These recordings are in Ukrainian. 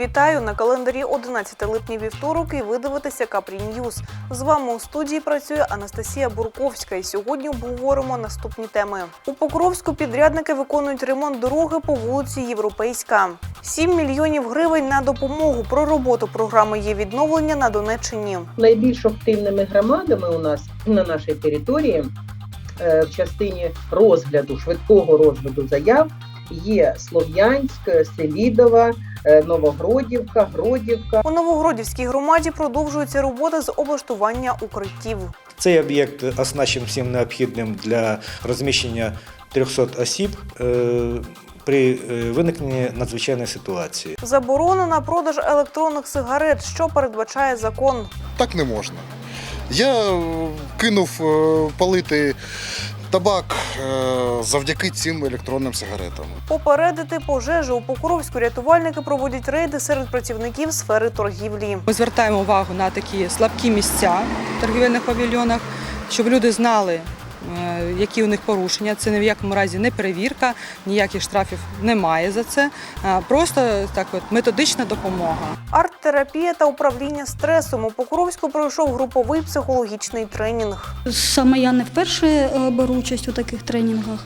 Вітаю на календарі 11 липня вівторок і ви дивитеся Капрі Ньюз. З вами у студії працює Анастасія Бурковська. І сьогодні обговоримо наступні теми. У Покровську підрядники виконують ремонт дороги по вулиці Європейська. 7 мільйонів гривень на допомогу. Про роботу програми є відновлення на Донеччині. найбільш активними громадами у нас на нашій території е, в частині розгляду швидкого розгляду заяв є Слов'янськ, Селідова, Новогродівка, Гродівка. У Новогродівській громаді продовжується робота з облаштування укриттів. Цей об'єкт оснащен всім необхідним для розміщення 300 осіб е, при е, виникненні надзвичайної ситуації. Заборона на продаж електронних сигарет, що передбачає закон. Так не можна. Я е, кинув е, палити табак е, завдяки цим електронним сигаретам. Попередити пожежу у Покровську рятувальники проводять рейди серед працівників сфери торгівлі. Ми звертаємо увагу на такі слабкі місця в торгівельних павільйонах, щоб люди знали, які у них порушення. Це ні в якому разі не перевірка, ніяких штрафів немає за це. Просто так от методична допомога. Арт-терапія та управління стресом у Покровську пройшов груповий психологічний тренінг. Саме я не вперше е, беру участь у таких тренінгах.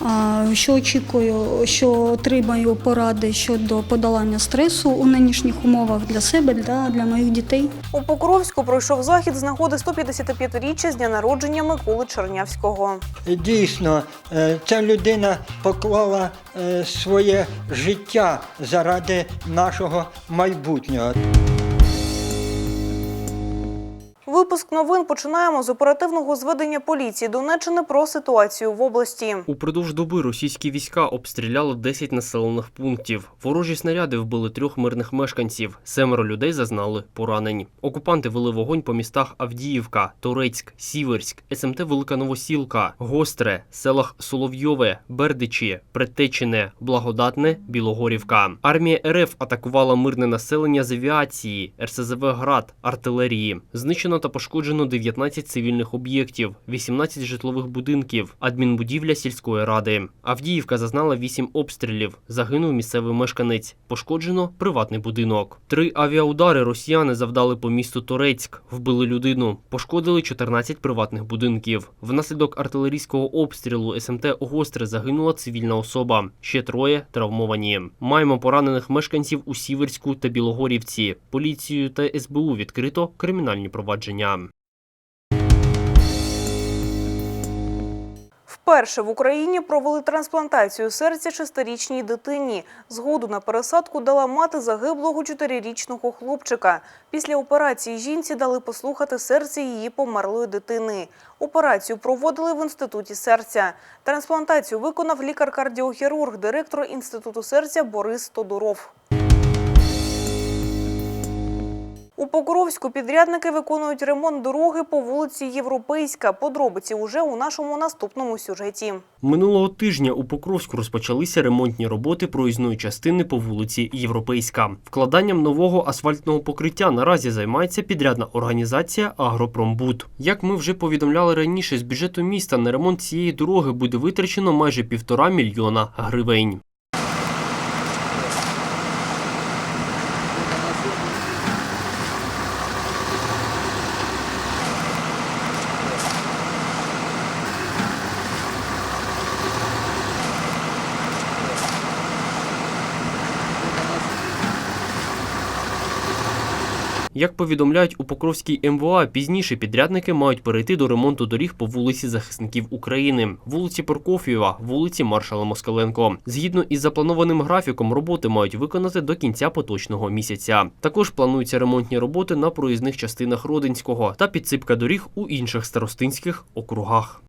А, Що очікую, що отримаю поради щодо подолання стресу у нинішніх умовах для себе, для, для моїх дітей. У Покровську пройшов захід з нагоди 155-річчя з дня народження Миколи Чернявського. Дійсно, е, ця людина поклала е, своє життя заради нашого майбутнього. Випуск новин починаємо з оперативного зведення поліції Донеччини про ситуацію в області. Упродовж доби російські війська обстріляли 10 населених пунктів. Ворожі снаряди вбили трьох мирних мешканців. Семеро людей зазнали поранень. Окупанти вели вогонь по містах Авдіївка, Торецьк, Сіверськ, СМТ Велика Новосілка, Гостре, селах Соловйове, Бердичі, Предтечине, Благодатне, Білогорівка. Армія РФ атакувала мирне населення з авіації, РСЗВ Град, артилерії. Знищено та пошкоджено 19 цивільних об'єктів, 18 житлових будинків, адмінбудівля сільської ради. Авдіївка зазнала 8 обстрілів. Загинув місцевий мешканець. Пошкоджено приватний будинок. Три авіаудари росіяни завдали по місту Торецьк, вбили людину, пошкодили 14 приватних будинків. Внаслідок артилерійського обстрілу СМТ Гостре загинула цивільна особа. Ще троє травмовані. Маємо поранених мешканців у Сіверську та Білогорівці. Поліцією та СБУ відкрито кримінальні провадження. Вперше в Україні провели трансплантацію серця шестирічній дитині. Згоду на пересадку дала мати загиблого чотирирічного хлопчика. Після операції жінці дали послухати серце її померлої дитини. Операцію проводили в інституті серця. Трансплантацію виконав лікар-кардіохірург, директор інституту серця Борис Тодуров. У Покровську підрядники виконують ремонт дороги по вулиці Європейська. Подробиці уже у нашому наступному сюжеті. Минулого тижня у Покровську розпочалися ремонтні роботи проїзної частини по вулиці Європейська. Вкладанням нового асфальтного покриття наразі займається підрядна організація Агропромбуд. Як ми вже повідомляли раніше, з бюджету міста на ремонт цієї дороги буде витрачено майже півтора мільйона гривень. Як повідомляють у Покровській МВА, пізніше підрядники мають перейти до ремонту доріг по вулиці захисників України, вулиці Прокоф'єва, вулиці Маршала Москаленко. Згідно із запланованим графіком, роботи мають виконати до кінця поточного місяця. Також плануються ремонтні роботи на проїзних частинах Родинського та підсипка доріг у інших старостинських округах.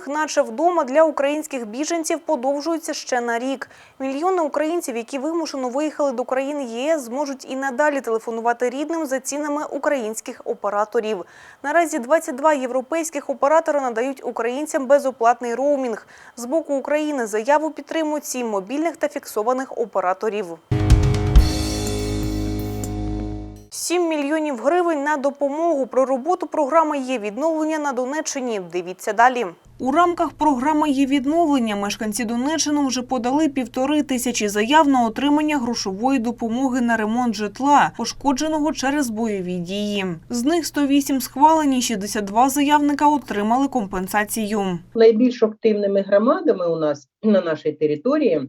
Роумінг, наче вдома для українських біженців, подовжується ще на рік. Мільйони українців, які вимушено виїхали до країн ЄС, зможуть і надалі телефонувати рідним за цінами українських операторів. Наразі 22 європейських оператори надають українцям безоплатний роумінг. З боку України заяву підтримують сім мобільних та фіксованих операторів. 7 мільйонів гривень на допомогу. Про роботу програми є відновлення на Донеччині. Дивіться далі. У рамках програми є відновлення. Мешканці Донеччини вже подали півтори тисячі заяв на отримання грошової допомоги на ремонт житла, пошкодженого через бойові дії. З них 108 схвалені, 62 заявника отримали компенсацію. найбільш активними громадами у нас на нашій території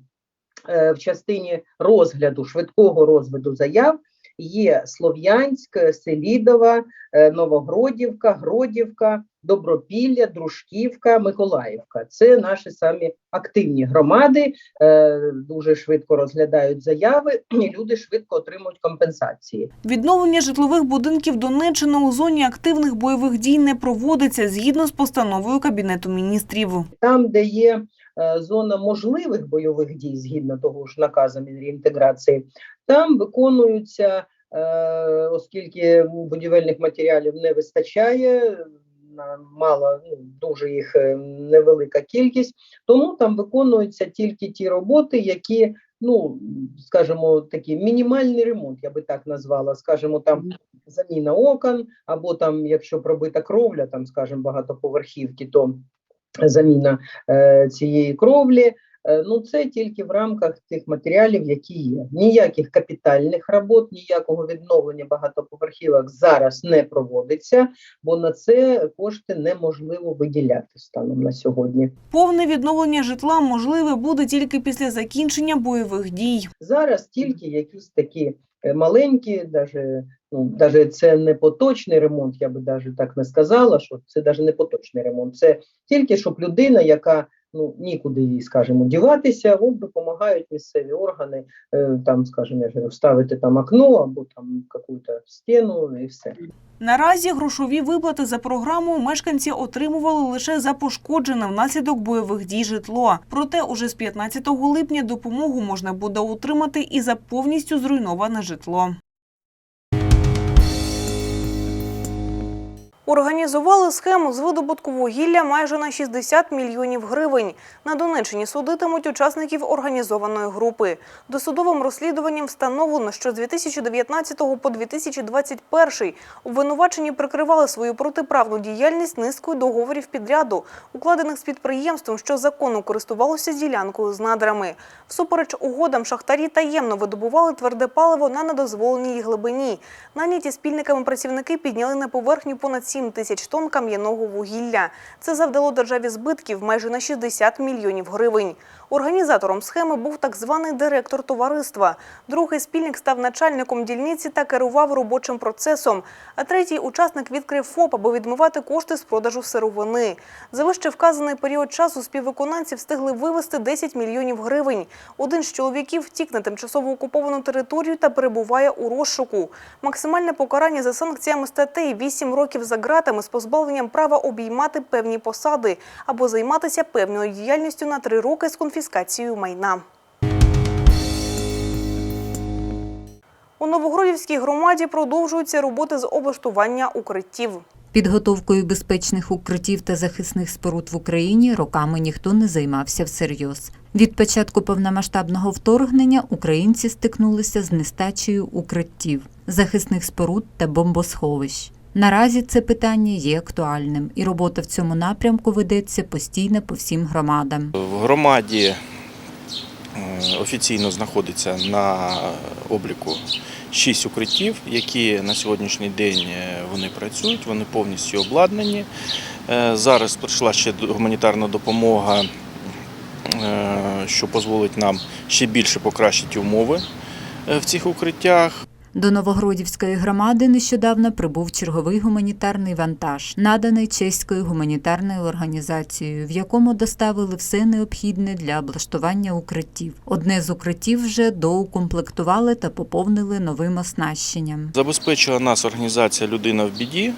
е, в частині розгляду, швидкого розгляду заяв є Слов'янськ, Селідова, е, Новогродівка, Гродівка, Добропілля, Дружківка, Миколаївка. Це наші самі активні громади, е, дуже швидко розглядають заяви, і люди швидко отримують компенсації. Відновлення житлових будинків Донеччини у зоні активних бойових дій не проводиться згідно з постановою Кабінету міністрів. там, де є е, зона можливих бойових дій, згідно того ж наказу Мінреінтеграції, там виконуються, оскільки будівельних матеріалів не вистачає. Мало ну, дуже їх е, невелика кількість, тому там виконуються тільки ті роботи, які, ну скажімо, такі мінімальний ремонт, я би так назвала. Скажімо, там заміна окон, або там, якщо пробита кровля, там, скажімо, багатоповерхівки, то заміна е, цієї кровлі. Е, ну, це тільки в рамках тих матеріалів, які є. Ніяких капітальних робот, ніякого відновлення багатоповерхівок зараз не проводиться, бо на це кошти неможливо виділяти станом на сьогодні. Повне відновлення житла можливе буде тільки після закінчення бойових дій. Зараз тільки якісь такі е, маленькі, даже, ну, даже це не поточний ремонт, я би даже так не сказала, що це даже не поточний ремонт. Це тільки щоб людина, яка ну нікуди їй, скажімо, діватися, от допомагають місцеві органи, е, там, скажімо, вставити там окно або там якусь стіну і все. Наразі грошові виплати за програмою мешканці отримували лише за пошкоджене внаслідок бойових дій житло. Проте уже з 15 липня допомогу можна буде отримати і за повністю зруйноване житло. Організували схему з видобутку вугілля майже на 60 мільйонів гривень. На Донеччині судитимуть учасників організованої групи. Досудовим розслідуванням встановлено, що з 2019 по 2021 обвинувачені прикривали свою протиправну діяльність низкою договорів підряду, укладених з підприємством, що законно користувалося ділянкою з надрами. Всупереч угодам шахтарі таємно видобували тверде паливо на недозволеній глибині. Наняті спільниками працівники підняли на поверхню понад 7 тисяч тонн кам'яного вугілля. Це завдало державі збитків майже на 60 мільйонів гривень. Організатором схеми був так званий директор товариства. Другий спільник став начальником дільниці та керував робочим процесом. А третій учасник відкрив ФОП, аби відмивати кошти з продажу сировини. За вище вказаний період часу співвиконавці встигли вивести 10 мільйонів гривень. Один з чоловіків втік на тимчасово окуповану територію та перебуває у розшуку. Максимальне покарання за санкціями статей – 8 років за ґратами з позбавленням права обіймати певні посади або займатися певною діяльністю на 3 роки з конфіскацією майна. У Новогродівській громаді продовжуються роботи з облаштування укриттів. Підготовкою безпечних укриттів та захисних споруд в Україні роками ніхто не займався всерйоз. Від початку повномасштабного вторгнення українці стикнулися з нестачею укриттів, захисних споруд та бомбосховищ. Наразі це питання є актуальним, і робота в цьому напрямку ведеться постійно по всім громадам. В громаді е, офіційно знаходиться на обліку шість укриттів, які на сьогоднішній день е, вони працюють, вони повністю обладнані. Е, Зараз прийшла ще гуманітарна допомога, що дозволить нам ще більше покращити умови в цих укриттях. До Новогродівської громади нещодавно прибув черговий гуманітарний вантаж, наданий чеською гуманітарною організацією, в якому доставили все необхідне для облаштування укриттів. Одне з укриттів вже доукомплектували та поповнили новим оснащенням. Забезпечила нас організація Людина в біді.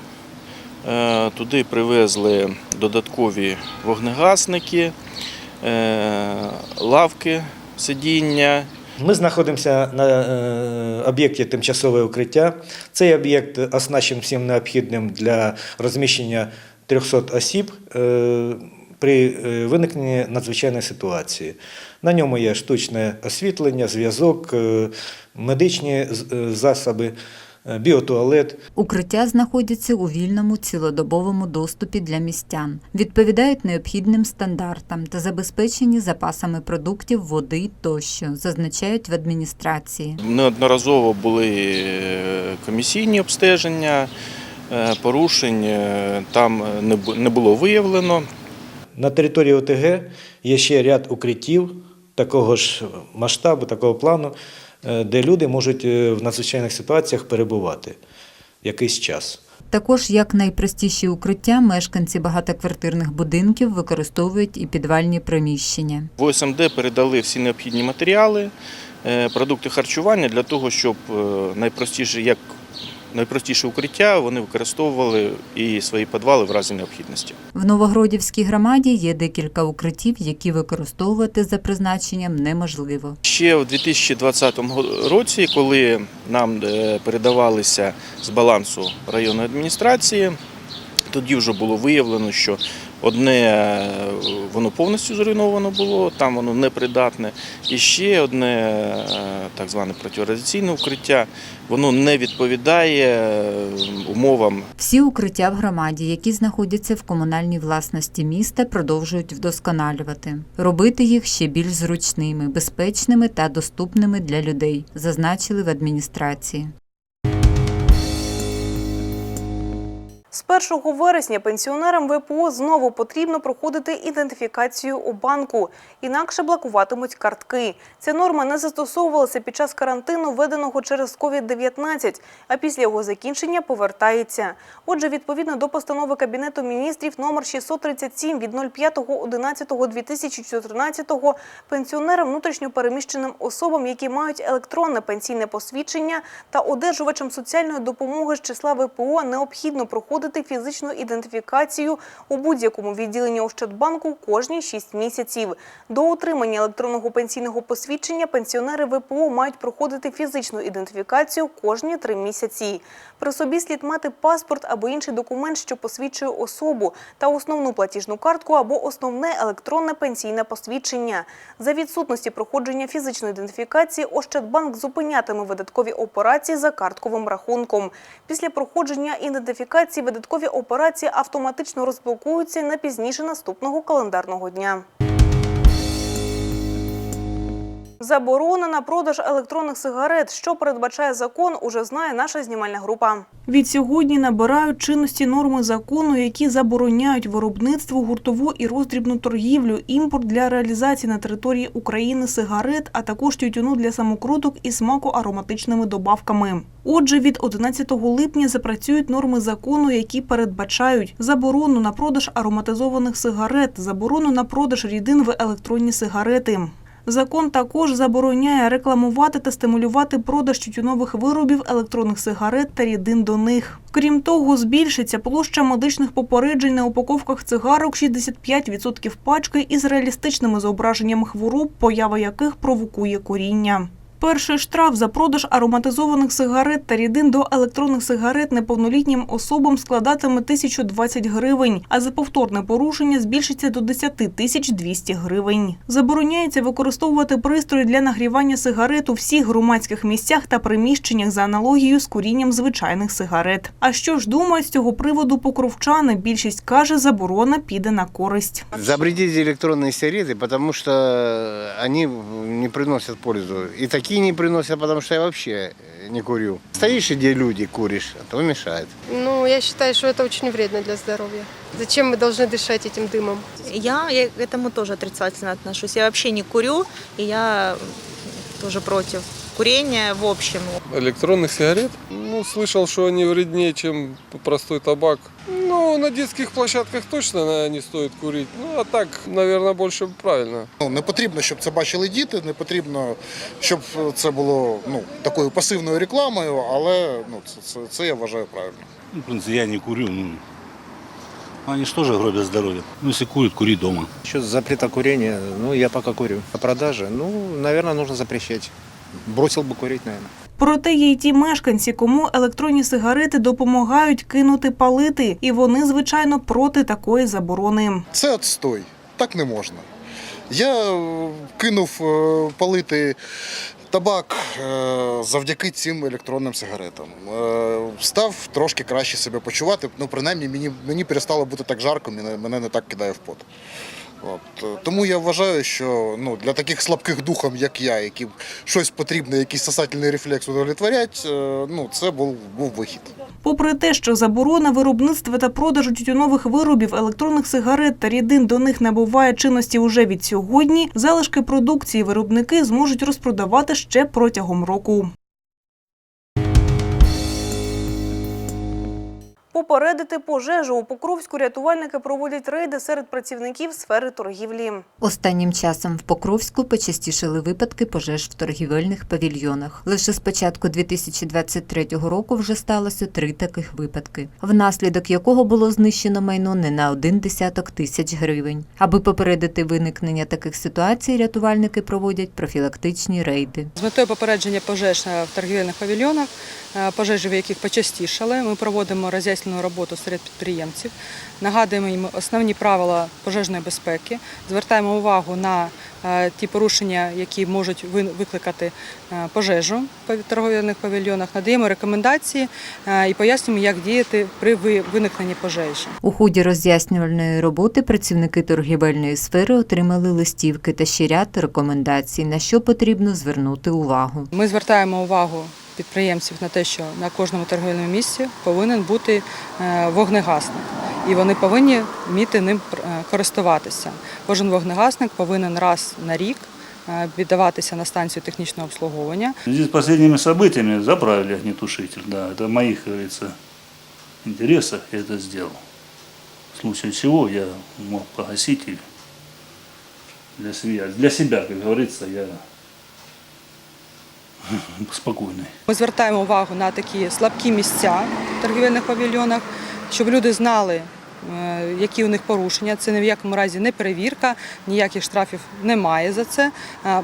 Е, Туди привезли додаткові вогнегасники, е, лавки, сидіння, Ми знаходимося на е, об'єкті тимчасове укриття. Цей об'єкт оснащений всім необхідним для розміщення 300 осіб е, при е, виникненні надзвичайної ситуації. На ньому є штучне освітлення, зв'язок, медичні засоби. Е, біотуалет. Укриття знаходяться у вільному цілодобовому доступі для містян, відповідають необхідним стандартам та забезпечені запасами продуктів, води тощо, зазначають в адміністрації. Неодноразово були е, комісійні обстеження, е, порушень там не було виявлено. На території ОТГ є ще ряд укриттів такого ж масштабу, такого плану, де люди можуть е, в надзвичайних ситуаціях перебувати якийсь час. Також як найпростіші укриття мешканці багатоквартирних будинків використовують і підвальні приміщення. В ОСМД передали всі необхідні матеріали, е, продукти харчування для того, щоб е, найпростіше, як найпростіше укриття вони використовували і свої підвали в разі необхідності. В Новогродівській громаді є декілька укриттів, які використовувати за призначенням неможливо. Ще у 2020 році, коли нам е, передавалися з балансу районної адміністрації, тоді вже було виявлено, що одне е, воно повністю зруйновано було, там воно непридатне, і ще одне е, так зване протирадіаційне укриття, воно не відповідає умовам. Всі укриття в громаді, які знаходяться в комунальній власності міста, продовжують вдосконалювати, робити їх ще більш зручними, безпечними та доступними для людей, зазначили в адміністрації. З 1 вересня пенсіонерам ВПО знову потрібно проходити ідентифікацію у банку, інакше блокуватимуть картки. Ця норма не застосовувалася під час карантину, введеного через COVID-19, а після його закінчення повертається. Отже, відповідно до постанови Кабінету міністрів номер 637 від 05.11.2014 пенсіонерам внутрішньопереміщеним особам, які мають електронне пенсійне посвідчення та одержувачам соціальної допомоги з числа ВПО необхідно проходити фізичну ідентифікацію у будь-якому відділенні Ощадбанку кожні 6 місяців. До отримання електронного пенсійного посвідчення пенсіонери ВПО мають проходити фізичну ідентифікацію кожні 3 місяці. При собі слід мати паспорт або інший документ, що посвідчує особу, та основну платіжну картку або основне електронне пенсійне посвідчення. За відсутності проходження фізичної ідентифікації Ощадбанк зупинятиме видаткові операції за картковим рахунком. Після проходження ідентифікації видаткові операції автоматично розблокуються не пізніше наступного календарного дня. Заборона на продаж електронних сигарет, що передбачає закон, уже знає наша знімальна група. Від сьогодні набирають чинності норми закону, які забороняють виробництво, гуртову і роздрібну торгівлю, імпорт для реалізації на території України сигарет, а також тютюну для самокруток і смаку ароматичними добавками. Отже, від 11 липня запрацюють норми закону, які передбачають заборону на продаж ароматизованих сигарет, заборону на продаж рідин в електронні сигарети. Закон також забороняє рекламувати та стимулювати продаж тютюнових виробів, електронних сигарет та рідин до них. Крім того, збільшиться площа медичних попереджень на упаковках цигарок 65% пачки із реалістичними зображеннями хвороб, поява яких провокує коріння. Перший штраф за продаж ароматизованих сигарет та рідин до електронних сигарет неповнолітнім особам складатиме 1020 гривень, а за повторне порушення збільшиться до 10 тисяч 200 гривень. Забороняється використовувати пристрої для нагрівання сигарет у всіх громадських місцях та приміщеннях за аналогією з курінням звичайних сигарет. А що ж думають з цього приводу покровчани? Більшість каже, заборона піде на користь. Запретить электронные сигареты, потому что они не приносят пользу. И такие не приносят, потому что я вообще не курю. Стоишь, где люди куришь, а то мешает. Ну, я считаю, что это очень вредно для здоровья. Зачем мы должны дышать этим дымом? Я, я к этому тоже отрицательно отношусь. Я вообще не курю, и я тоже против курения в общем. Электронных сигарет? Ну, слышал, что они вреднее, чем простой табак. Ну, на детских площадках точно наверное, не стоит курить. Ну, а так, наверное, больше правильно. Ну, не потрібно, щоб це бачили діти, не потрібно, щоб це було ну, такою пасивною рекламою, але ну, це, це, це я вважаю правильно. Ну, в принципе, я не курю. Ну, они же тоже гробят здоровье. Ну, если курят, кури дома. Насчет запрета курения, ну, я пока курю. А продажи, ну, наверное, нужно запрещать. Бросил бы курить, наверное. Проте є й ті мешканці, кому електронні сигарети допомагають кинути палити, і вони, звичайно, проти такої заборони. Це отстой. Так не можна. Я е, кинув е, палити табак е, завдяки цим електронним сигаретам став трошки краще себе почувати. Ну, принаймні, мені, мені перестало бути так жарко, мене не так кидає в пот. От. Тому я вважаю, що ну, для таких слабких духом, як я, яким щось потрібно, якийсь сосательний рефлекс удовлетворять, е, ну, це був, був вихід. Попри те, що заборона виробництва та продажу тютюнових виробів, електронних сигарет та рідин до них набуває чинності уже від сьогодні, залишки продукції виробники зможуть розпродавати ще протягом року. Попередити пожежу у Покровську рятувальники проводять рейди серед працівників сфери торгівлі. Останнім часом в Покровську почастішили випадки пожеж в торгівельних павільйонах. Лише з початку 2023 року вже сталося три таких випадки, внаслідок якого було знищено майно не на один десяток тисяч гривень. Аби попередити виникнення таких ситуацій, рятувальники проводять профілактичні рейди. З метою попередження пожеж в торгівельних павільйонах, е, пожежі в яких почастішали, ми проводимо роз'яснену роботу серед підприємців, нагадуємо їм основні правила пожежної безпеки, звертаємо увагу на ті порушення, які можуть викликати е, пожежу в торговельних павільйонах, надаємо рекомендації е, і пояснюємо, як діяти при ви- виникненні пожежі. У ході роз'яснювальної роботи працівники торгівельної сфери отримали листівки та ще ряд рекомендацій, на що потрібно звернути увагу. Ми звертаємо увагу підприємців на те, що на кожному торговельному місці повинен бути е, вогнегасник, і вони повинні вміти ним е, користуватися. Кожен вогнегасник повинен раз на рік е, віддаватися на станцію технічного обслуговування. В связи с последними событиями заправили огнетушитель, да, это в моих, как говорится, интересах я это сделал. В случае чего я мог погасить и для себя, для себя, как говорится, я спокойный. Ми звертаємо увагу на такі слабкі місця в торгівельних павільйонах, щоб люди знали, е, які у них порушення. Це ні в якому разі не перевірка, ніяких штрафів немає за це.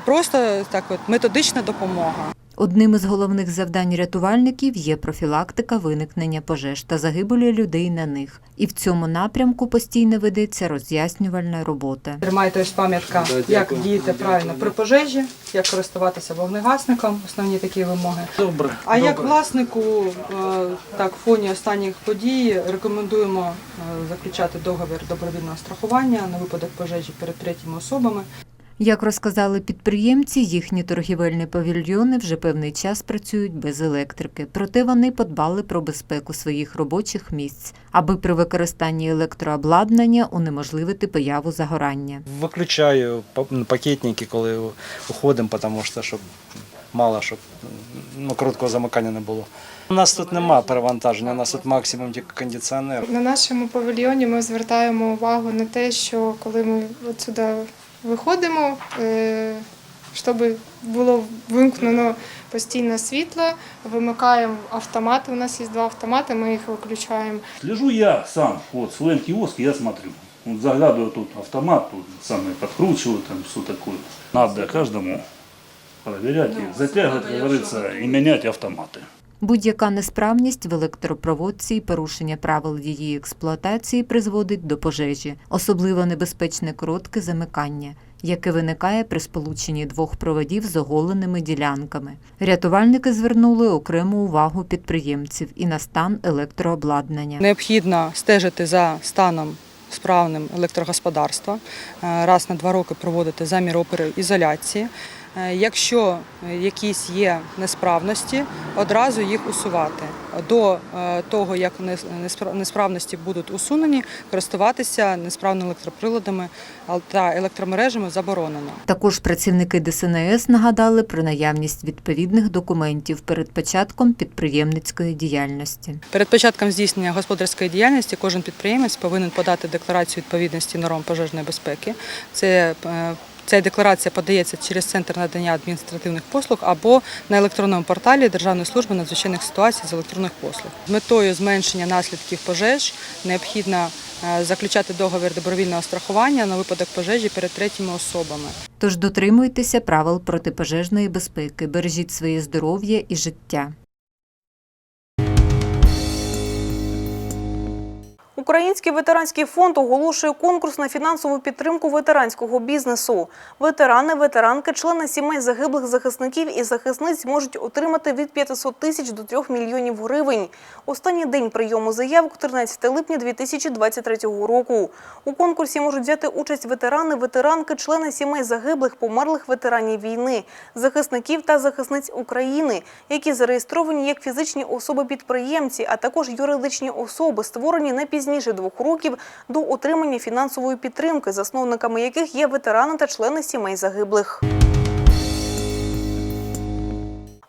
Просто так от методична допомога. Одним із головних завдань рятувальників є профілактика виникнення пожеж та загибелі людей на них. І в цьому напрямку постійно ведеться роз'яснювальна робота. Тримайте ось пам'ятка, як діяти правильно при пожежі, як користуватися вогнегасником, основні такі вимоги. Добре. А як власнику, е, так, в фоні останніх подій рекомендуємо е, заключати договір добровільного страхування на випадок пожежі перед третіми особами. Як розказали підприємці, їхні торгівельні павільйони вже певний час працюють без електрики, проте вони подбали про безпеку своїх робочих місць, аби при використанні електрообладнання унеможливити появу загорання. Виключаю па- пакетники, коли уходимо, тому що щоб мало щоб ну, короткого замикання не було. У нас тут нема перевантаження, у нас тут максимум тільки кондиціонер. На нашому павільйоні ми звертаємо увагу на те, що коли ми отсюди виходимо, е, щоб було вимкнено постійне світло, вимикаємо автомати. У нас є два автомати, ми їх виключаємо. Слежу я сам, вот, с киоски я смотрю. Вот заглядываю тут автомат, тут самое подкручиваю, там все такое. Надо каждому проверять и затягивать, как говорится, и менять автоматы. Будь-яка несправність в електропроводці і порушення правил її експлуатації призводить до пожежі, особливо небезпечне коротке замикання, яке виникає при сполученні двох проводів з оголеними ділянками. Рятувальники звернули окрему увагу підприємців і на стан електрообладнання. Необхідно стежити за станом справним електрогосподарства, е, раз на два роки проводити замір опери ізоляції. Е, Якщо е, якісь є несправності, одразу їх усувати. До е, того, як нес- несправності будуть усунені, користуватися несправними електроприладами та електромережами заборонено. Також працівники ДСНС нагадали про наявність відповідних документів перед початком підприємницької діяльності. Перед початком здійснення господарської діяльності кожен підприємець повинен подати декларацію відповідності норм пожежної безпеки. Це Ця декларація подається через центр надання адміністративних послуг або на електронному порталі Державної служби надзвичайних ситуацій з електронних послуг. З метою зменшення наслідків пожеж необхідно е, заключати договір добровільного страхування на випадок пожежі перед третіми особами. Тож дотримуйтеся правил протипожежної безпеки, бережіть своє здоров'я і життя. Український ветеранський фонд оголошує конкурс на фінансову підтримку ветеранського бізнесу. Ветерани, ветеранки, члени сімей загиблих захисників і захисниць можуть отримати від 500 тисяч до 3 мільйонів гривень. Останній день прийому заявок – 13 липня 2023 року. У конкурсі можуть взяти участь ветерани, ветеранки, члени сімей загиблих, померлих ветеранів війни, захисників та захисниць України, які зареєстровані як фізичні особи-підприємці, а також юридичні особи, створені не пізніше двох років до отримання фінансової підтримки, засновниками яких є ветерани та члени сімей загиблих.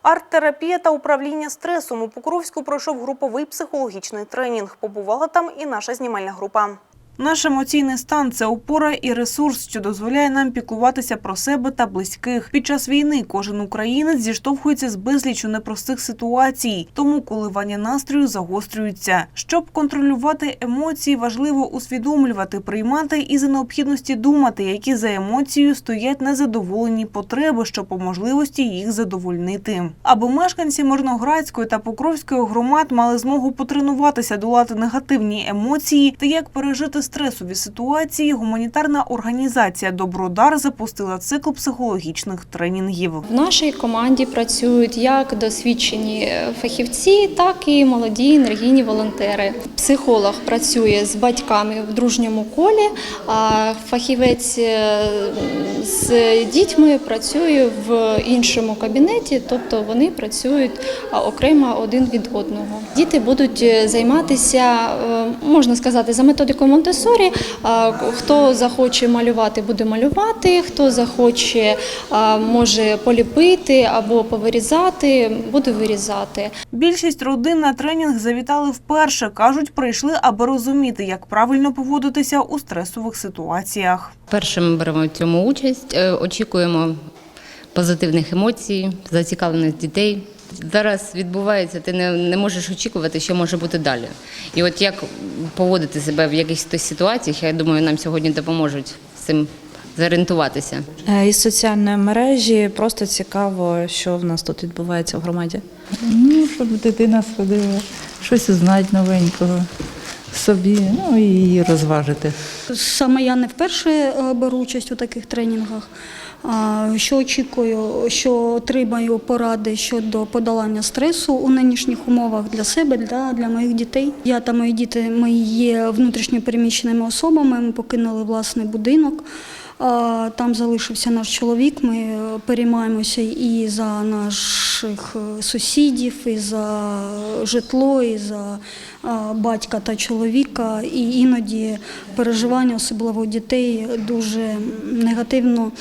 Арт-терапія та управління стресом у Покровську пройшов груповий психологічний тренінг. Побувала там і наша знімальна група. Наш емоційний стан це опора і ресурс, що дозволяє нам піклуватися про себе та близьких. Під час війни кожен українець зіштовхується з безлічю непростих ситуацій. Тому коливання настрою загострюються. Щоб контролювати емоції, важливо усвідомлювати, приймати і за необхідності думати, які за емоцією стоять незадоволені потреби, щоб по можливості їх задовольнити. Аби мешканці Мирноградської та Покровської громад мали змогу потренуватися долати негативні емоції та як пережити стресові ситуації, гуманітарна організація Добродар запустила цикл психологічних тренінгів. В нашій команді працюють як досвідчені фахівці, так і молоді енергійні волонтери. Pсихолог працює з батьками в дружньому колі, а фахівець е, з дітьми працює в іншому кабінеті, тобто вони працюють окремо один від одного. Діти будуть е, займатися, е, можна сказати, за методикою Монтесорі. А, Хто захоче малювати, буде малювати, хто захоче, може поліпити або повирізати, буде вирізати. Більшість родин на тренінг завітали вперше. кажуть, прийшли, аби розуміти, як правильно поводитися у стресових ситуаціях. Перше ми беремо в цьому участь, е, очікуємо позитивних емоцій, зацікавлених дітей. Зараз відбувається, ти не, не можеш очікувати, що може бути далі. І от як поводити себе в якихось ситуаціях, я думаю, нам сьогодні допоможуть з цим зорієнтуватися. Е, Із соціальної мережі просто цікаво, що в нас тут відбувається в громаді. Ну, щоб дитина сходила, щось узнати новенького собі, ну і її розважити. Саме я не вперше е, беру участь у таких тренінгах. Що очікую, що отримаю поради щодо подолання стресу у нинішніх умовах для себе, для, для моїх дітей. Я та мої діти ми є внутрішньо переміщеними особами. Ми покинули власний будинок. Там залишився наш чоловік. Ми е, переймаємося і за наших е, сусідів, і за житло, і за батька та чоловіка. І іноді переживання, особливо у дітей, дуже негативно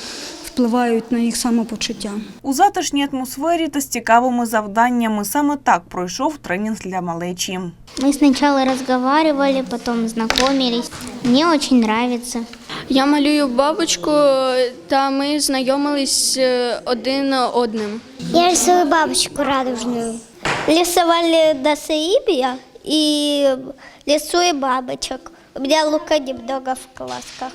впливають на їх самопочуття. У затишній атмосфері та з цікавими завданнями саме так пройшов тренінг для малечі. Мы сначала разговаривали, потом знакомились. Мне очень нравится. Я малюю бабочку, та ми знайомились е, один одним. Я рисую бабочку радужную. Рисовали до Саибия и рисую бабочек. У меня лука немного в класках.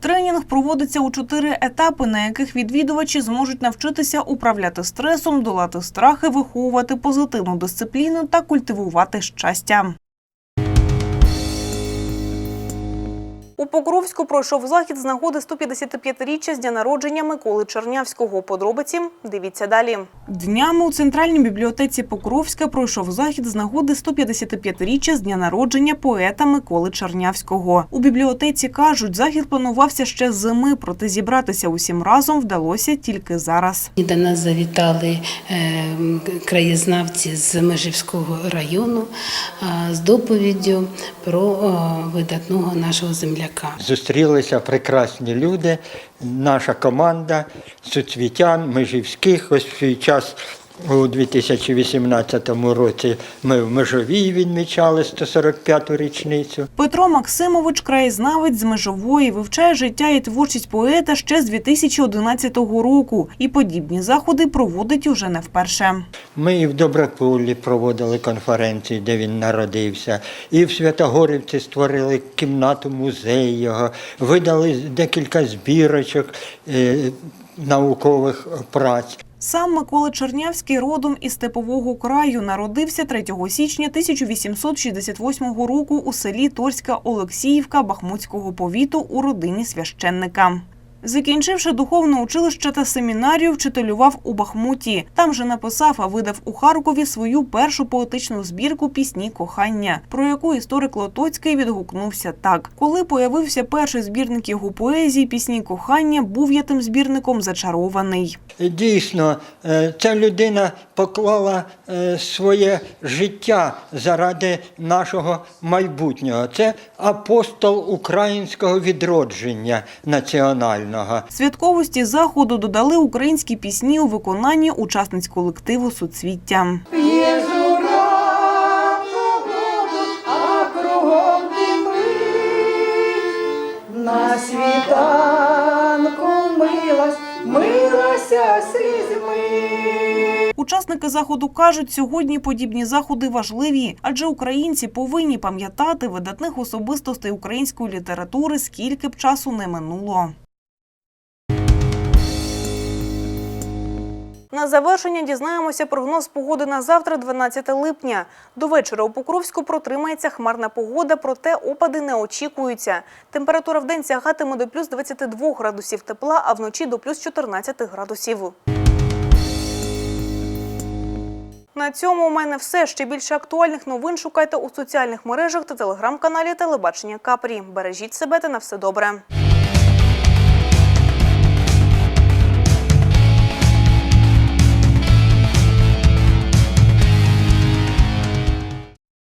Тренінг проводиться у чотири етапи, на яких відвідувачі зможуть навчитися управляти стресом, долати страхи, виховувати позитивну дисципліну та культивувати щастя. У Покровську пройшов захід з нагоди 155-річчя з дня народження Миколи Чернявського. Подробиці дивіться далі. Днями у центральній бібліотеці Покровська пройшов захід з нагоди 155-річчя з дня народження поета Миколи Чернявського. У бібліотеці кажуть, захід планувався ще з зими, проте зібратися усім разом вдалося тільки зараз. І До нас завітали е, краєзнавці з Межівського району з доповіддю про видатного нашого земляка. Зустрілися прекрасні люди, наша команда суцвітян, межівських. Ось свій час у 2018 році ми в Межовій відмічали 145-ту річницю. Петро Максимович, краєзнавець з Межової, вивчає життя і творчість поета ще з 2011 року. І подібні заходи проводить уже не вперше. Ми і в Добропулі проводили конференції, де він народився, і в Святогорівці створили кімнату музей його, видали декілька збірочок е, наукових праць. Сам Микола Чернявський родом із степового краю народився 3 січня 1868 року у селі Торська Олексіївка Бахмутського повіту у родині священника. Закінчивши духовне училище та семінарію, вчителював у Бахмуті. Там же написав, а видав у Харкові свою першу поетичну збірку пісні кохання, про яку історик Лотоцький відгукнувся так: коли появився перший збірник його поезії, пісні кохання, був я тим збірником зачарований. Дійсно, е, ця людина поклала е, своє життя заради нашого майбутнього. Це апостол українського відродження національного. Святковості заходу додали українські пісні у виконанні учасниць колективу дими. На світанку милась, милася слізьми. Учасники заходу кажуть, сьогодні подібні заходи важливі, адже українці повинні пам'ятати видатних особистостей української літератури, скільки б часу не минуло. На завершення дізнаємося прогноз погоди на завтра, 12 липня. До вечора у Покровську протримається хмарна погода, проте опади не очікуються. Температура в день сягатиме до плюс 22 градусів тепла, а вночі до плюс 14 градусів. На цьому у мене все. Ще більше актуальних новин шукайте у соціальних мережах та телеграм-каналі Телебачення Капрі. Бережіть себе та на все добре.